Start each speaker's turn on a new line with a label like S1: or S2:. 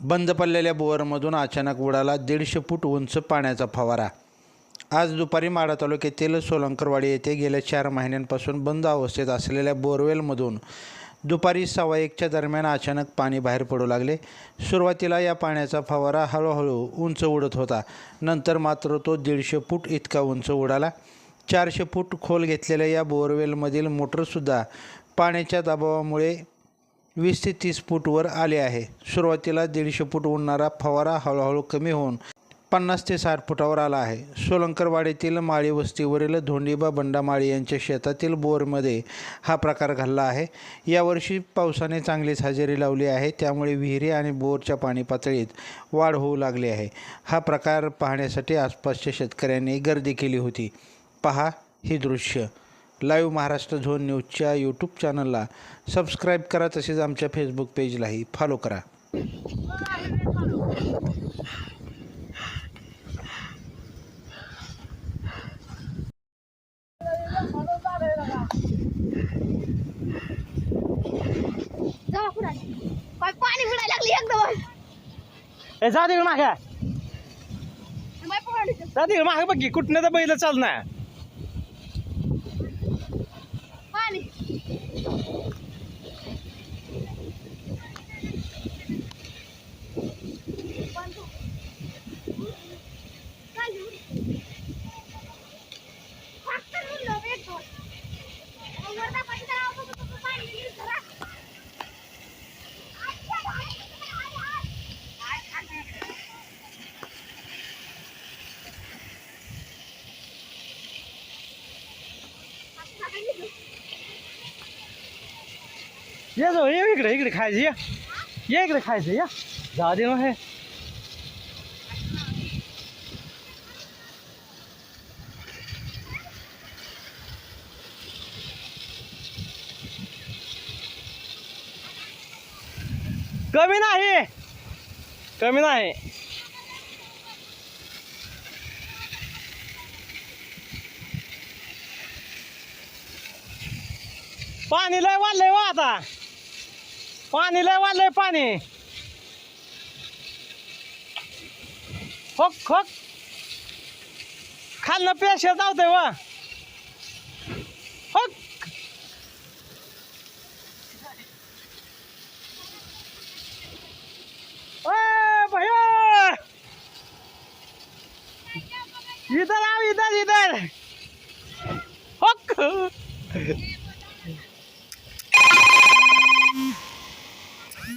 S1: बंद पडलेल्या बोअरमधून अचानक उडाला दीडशे फूट उंच पाण्याचा फवारा. आज दुपारी माढा तालुक्यातील सोलंकरवाडी येथे गेल्या चार महिन्यांपासून बंद अवस्थेत असलेल्या बोरवेलमधून दुपारी सव्वा एकच्या दरम्यान अचानक पाणी बाहेर पडू लागले. सुरुवातीला या पाण्याचा फवारा हळूहळू उंच उडत होता. नंतर मात्र तो दीडशे फूट इतका उंच उडाला. चारशे फूट खोल घेतलेल्या या बोरवेलमधील मोटरसुद्धा पाण्याच्या दबावामुळे वीस ते तीस फूटवर आले आहे. सुरुवातीला दीडशे फूट उडणारा फवारा हळूहळू कमी होऊन पन्नास ते साठ फुटावर आला आहे. सोलंकरवाडीतील माळी वस्तीवरील धोंडीबा बंडामाळी यांच्या शेतातील बोरमध्ये हा प्रकार घडला आहे. यावर्षी पावसाने चांगलीच हजेरी लावली आहे. त्यामुळे विहिरी आणि बोरच्या पाणी पातळीत वाढ होऊ लागली आहे. हा प्रकार पाहण्यासाठी आसपासच्या शेतकऱ्यांनी गर्दी केली होती. पहा ही दृश्य. लाईव्ह महाराष्ट्र झोन न्यूजच्या यूट्यूब चॅनलला सबस्क्राईब करा तसेच आमच्या फेसबुक पेजलाही फॉलो करा.
S2: जावा पुढे काय पाणी फिरायला लागली एकदम.
S3: ए जा तिकडे मागे. जा तिकडे मागे बघ की कुठनं तर बैल चाल ना
S2: पाणी
S3: ये जाऊ ये इकडे इकडे खायचं या. ये इकडे खायचं या. जा दे मग हे. कमी नाही. कमी नाही. पाणी लय वाढलंय वा आता. पाणी लय वाढलंय पाणी. खोक खोक खालनं पेशा जावतंय वा. होक ओय इधर आओ इधर इधर. होक